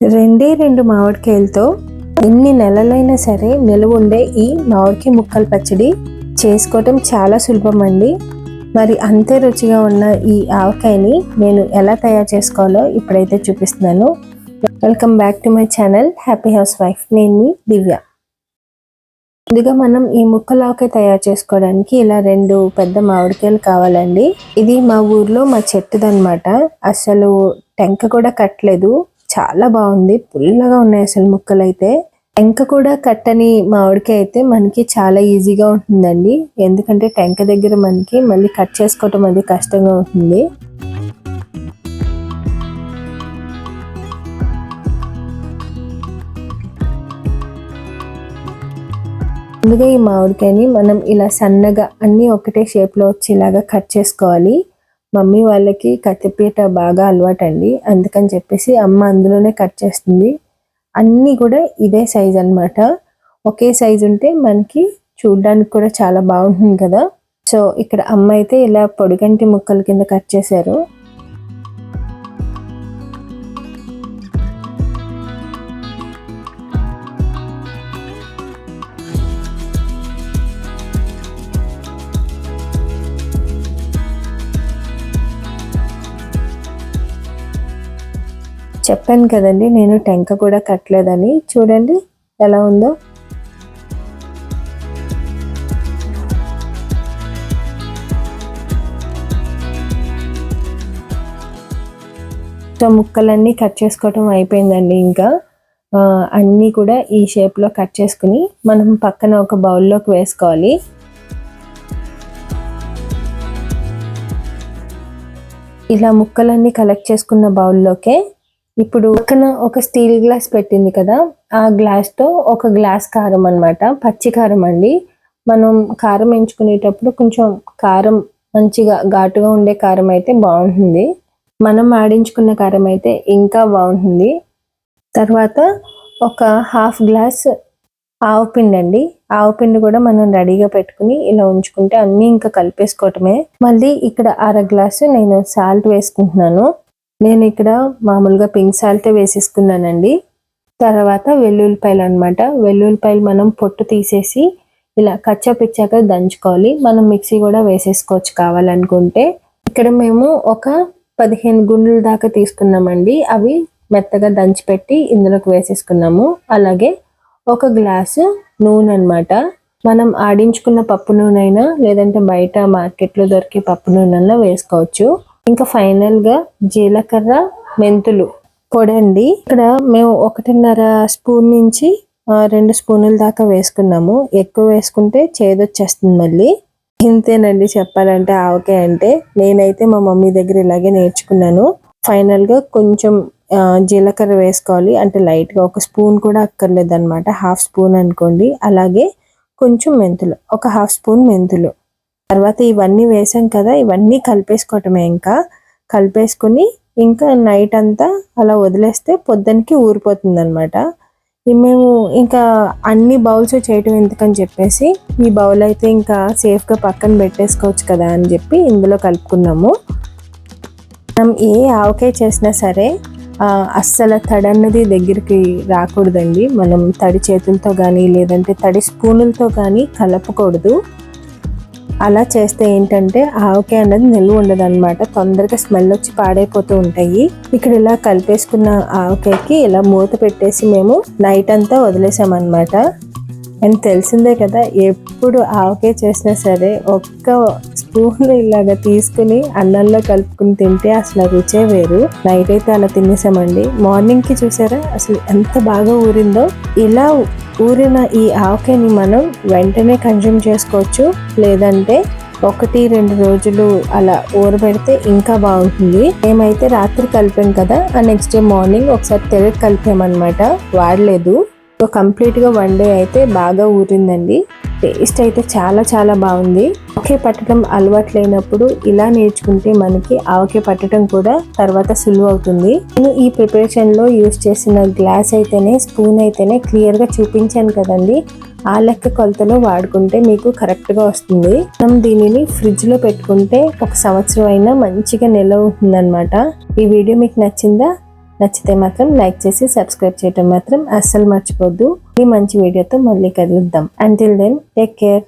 రెండే రెండు మామిడికాయలతో ఎన్ని నెలలైనా సరే నిలువ ఉండే ఈ మామిడికాయ ముక్కల పచ్చడి చేసుకోవటం చాలా సులభం అండి మరి అంతే రుచిగా ఉన్న ఈ ఆవకాయని నేను ఎలా తయారు చేసుకోవాలో ఇప్పుడైతే చూపిస్తున్నాను. Welcome back to my channel happy housewife నేను దివ్య. ముందుగా మనం ఈ ముక్కల ఆవకాయ తయారు చేసుకోవడానికి ఇలా రెండు పెద్ద మామిడికాయలు కావాలండి. ఇది మా ఊర్లో మా చెట్టుదన్నమాట. అసలు టెంక కూడా కట్టలేదు. చాలా బాగుంది. పుల్లగా ఉన్నాయి అసలు ముక్కలు అయితే టెంక కూడా కట్టని మామిడికాయ అయితే మనకి చాలా ఈజీగా ఉంటుందండి. ఎందుకంటే టెంక దగ్గర మనకి మళ్ళీ కట్ చేసుకోవటం అది కష్టంగా ఉంటుంది. ముందుగా ఈ మామిడికాయని మనం ఇలా సన్నగా అన్ని ఒకటే షేప్లో వచ్చేలాగా కట్ చేసుకోవాలి. మమ్మీ వాళ్ళకి కత్తిపీట బాగా అలవాటండి. అందుకని చెప్పేసి అమ్మ అందులోనే కట్ చేస్తుంది. అన్నీ కూడా ఇదే సైజ్ అన్నమాట. ఒకే సైజ్ ఉంటే మనకి చూడడానికి కూడా చాలా బాగుంటుంది కదా. సో ఇక్కడ అమ్మ అయితే ఇలా పొడిగంటి ముక్కల కింద కట్ చేశారు. చెప్పాను కదండి నేను టెంక కూడా కట్టలేదని. చూడండి ఎలా ఉందో. సో ముక్కలన్నీ కట్ చేసుకోవటం అయిపోయిందండి ఇంకా. అన్నీ కూడా ఈ షేప్లో కట్ చేసుకుని మనం పక్కన ఒక బౌల్లోకి వేసుకోవాలి. ఇలా ముక్కలన్నీ కలెక్ట్ చేసుకున్న బౌల్లోకే ఇప్పుడు పక్కన ఒక స్టీల్ గ్లాస్ పెట్టింది కదా ఆ గ్లాస్తో ఒక గ్లాస్ కారం అన్నమాట పచ్చి కారం అండి. మనం కారం ఎంచుకునేటప్పుడు కొంచెం కారం మంచిగా ఘాటుగా ఉండే కారం అయితే బాగుంటుంది. మనం ఆడించుకున్న కారం అయితే ఇంకా బాగుంటుంది. తర్వాత ఒక హాఫ్ గ్లాస్ ఆవు పిండి అండి. ఆవు పిండి కూడా మనం రెడీగా పెట్టుకుని ఇలా ఉంచుకుంటే అన్నీ ఇంకా కలిపేసుకోవటమే. మళ్ళీ ఇక్కడ అర గ్లాసు నేను సాల్ట్ వేసుకుంటున్నాను. నేను ఇక్కడ మామూలుగా పింక్ సాల్టే వేసేసుకున్నానండి. తర్వాత వెల్లుల్లిపాయలు అన్నమాట. వెల్లుల్లిపాయలు మనం పొట్టు తీసేసి ఇలా కచ్చాపిచ్చాక దంచుకోవాలి. మనం మిక్సీ కూడా వేసేసుకోవచ్చు కావాలనుకుంటే. ఇక్కడ మేము ఒక పదిహేను గుండెల దాకా తీసుకున్నామండి. అవి మెత్తగా దంచిపెట్టి ఇందులోకి వేసేసుకున్నాము. అలాగే ఒక గ్లాసు నూనె అన్నమాట. మనం ఆడించుకున్న పప్పు నూనె అయినా లేదంటే బయట మార్కెట్లో దొరికే పప్పు నూనె వేసుకోవచ్చు. ఇంకా ఫైనల్గా జీలకర్ర మెంతులు పొడండి. ఇక్కడ మేము ఒకటిన్నర స్పూన్ నుంచి రెండు స్పూన్ల దాకా వేసుకున్నాము. ఎక్కువ వేసుకుంటే చేదొచ్చేస్తుంది మళ్ళీ. ఇంతేనండి చెప్పాలంటే ఆవకాయ అంటే. నేనైతే మా మమ్మీ దగ్గర ఇలాగే నేర్చుకున్నాను. ఫైనల్గా కొంచెం జీలకర్ర వేసుకోవాలి. అంటే లైట్గా ఒక స్పూన్ కూడా అక్కర్లేదు అనమాట హాఫ్ స్పూన్ అనుకోండి. అలాగే కొంచెం మెంతులు ఒక హాఫ్ స్పూన్ మెంతులు. తర్వాత ఇవన్నీ వేసాం కదా ఇవన్నీ కలిపేసుకోవటమే ఇంకా. కలిపేసుకుని ఇంకా నైట్ అంతా అలా వదిలేస్తే పొద్దునకి ఊరిపోతుంది అనమాట మేము ఇంకా అన్ని బౌల్స్ చేయటం ఎందుకని చెప్పేసి ఈ బౌల్ అయితే ఇంకా సేఫ్గా పక్కన పెట్టేసుకోవచ్చు కదా అని చెప్పి ఇందులో కలుపుకున్నాము. మనం ఏ ఆవకాయ చేసినా సరే అస్సలు తడి అన్నది దగ్గరికి రాకూడదండి. మనం తడి చేతులతో కానీ లేదంటే తడి స్పూనులతో కానీ కలపకూడదు. అలా చేస్తే ఏంటంటే ఆవకాయ అనేది నిల్వ ఉండదు అనమాట తొందరగా స్మెల్ వచ్చి పాడైపోతూ ఉంటాయి. ఇక్కడ ఇలా కలిపేసుకున్న ఆవకాయకి ఇలా మూత పెట్టేసి మేము నైట్ అంతా వదిలేసామన్నమాట. అండ్ తెలిసిందే కదా ఎప్పుడు ఆవకాయ చేసినా సరే ఒక్క స్పూన్ ఇలాగా తీసుకుని అన్నంలో కలుపుకుని తింటే అసలు రుచే వేరు. నైట్ అయితే అలా తినేసామండి. మార్నింగ్కి చూసారా? అసలు ఎంత బాగా ఊరిందో. ఇలా ఊరిన ఈ ఆవకాయని మనం వెంటనే కన్జ్యూమ్ చేసుకోవచ్చు. లేదంటే ఒకటి రెండు రోజులు అలా ఊరబెడితే ఇంకా బాగుంటుంది. మేమైతే రాత్రి కలిపాం కదా ఆ నెక్స్ట్ డే మార్నింగ్ ఒకసారి తెలకి కలిపామన్నమాట. వాడలేదు. సో వన్ డే అయితే బాగా ఊరిందండి. టేస్ట్ అయితే చాలా చాలా బాగుంది. ఒకే పట్టడం అలవాటు లేనప్పుడు ఇలా నేర్చుకుంటే మనకి ఆవకే పట్టడం కూడా తర్వాత సులువు అవుతుంది నేను ఈ ప్రిపరేషన్లో యూజ్ యూస్ చేసిన గ్లాస్ అయితేనే స్పూన్ అయితేనే క్లియర్గా చూపించాను కదండి. ఆ లెక్క కొలతలో వాడుకుంటే మీకు కరెక్ట్గా వస్తుంది. మనం దీనిని ఫ్రిడ్జ్లో పెట్టుకుంటే ఒక సంవత్సరం అయినా మంచిగా నిల్వ ఉంటుందన్నమాట. ఈ వీడియో మీకు నచ్చిందా? నచ్చితే మాత్రం లైక్ చేసి సబ్స్క్రైబ్ చేయడం మాత్రం అస్సలు మర్చిపోద్దు. ఈ మంచి వీడియోతో మళ్ళీ కలుద్దాం. Until then take care